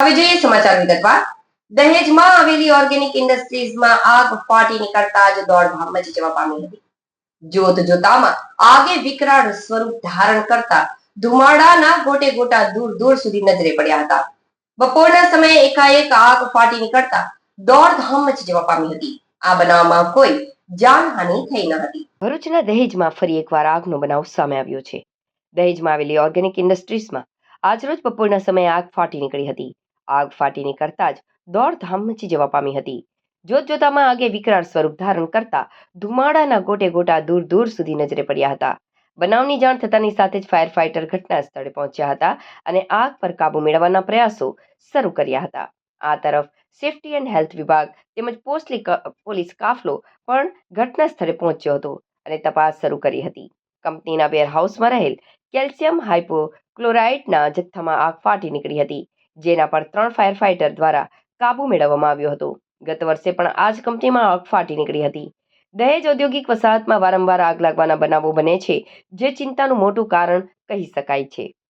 હવે જોઈએ સમાચાર વિગતવાર. દહેજમાં આવેલી ઓર્ગેનિક ઇન્ડસ્ટ્રીઝમાં આગ ફાટી નીકળતા જ દોડધામ મચી જવા પામી હતી જોત જોતામાં આગે વિકરાળ સ્વરૂપ ધારણ કરતા ધુમાડાના ગોટે ગોટા દૂર દૂર સુધી નજરે પડ્યા હતા. બપોરના સમયે એકાએક આગ ફાટી નીકળતા દોડધામ મચી જવા પામી હતી. આ બનાવમાં કોઈ જાનહાનિ થઈ ન હતી. ભરૂચના દહેજમાં ફરી એકવાર આગનો બનાવ સામે આવ્યો છે. દહેજમાં આવેલી ઓર્ગેનિક ઇન્ડસ્ટ્રીઝમાં આજરોજ બપોરના સમયે આગ ફાટી નીકળી હતી. આગ ફાટી નીકળતા જ દોડધામ મચી જવા પામી હતી. જોત જોતામાં આગે વિકરાળ સ્વરૂપ ધારણ કરતા ધુમાડાના ગોટે ગોટા દૂર દૂર સુધી નજરે પડ્યા હતા. બનાવની જાણ થતાની સાથે જ ફાયર ફાઇટર ઘટના સ્થળે પહોંચ્યા હતા અને આગ પર કાબુ મેળવવાના પ્રયાસો શરૂ કર્યા હતા. આ તરફ સેફટી એન્ડ હેલ્થ વિભાગ તેમજ પોસ્ટલી પોલીસ કાફલો પણ ઘટના સ્થળે પહોંચ્યો હતો અને તપાસ શરૂ કરી હતી. કંપનીના વેરહાઉસમાં રહેલ કેલ્શિયમ હાઇપોક્લોરાઇડના જથ્થામાં આગ ફાટી નીકળી હતી. જેના પર ત્રણ ફાયર ફાઇટર દ્વારા કાબુ મેળવવામાં આવ્યો હતો. ગત વર્ષે પણ આ જ કંપનીમાં આગ ફાટી નીકળી હતી. દહેજ ઔદ્યોગિક વસાહતમાં વારંવાર આગ લાગવાના બનાવો બને છે, જે ચિંતાનું મોટું કારણ કહી શકાય છે.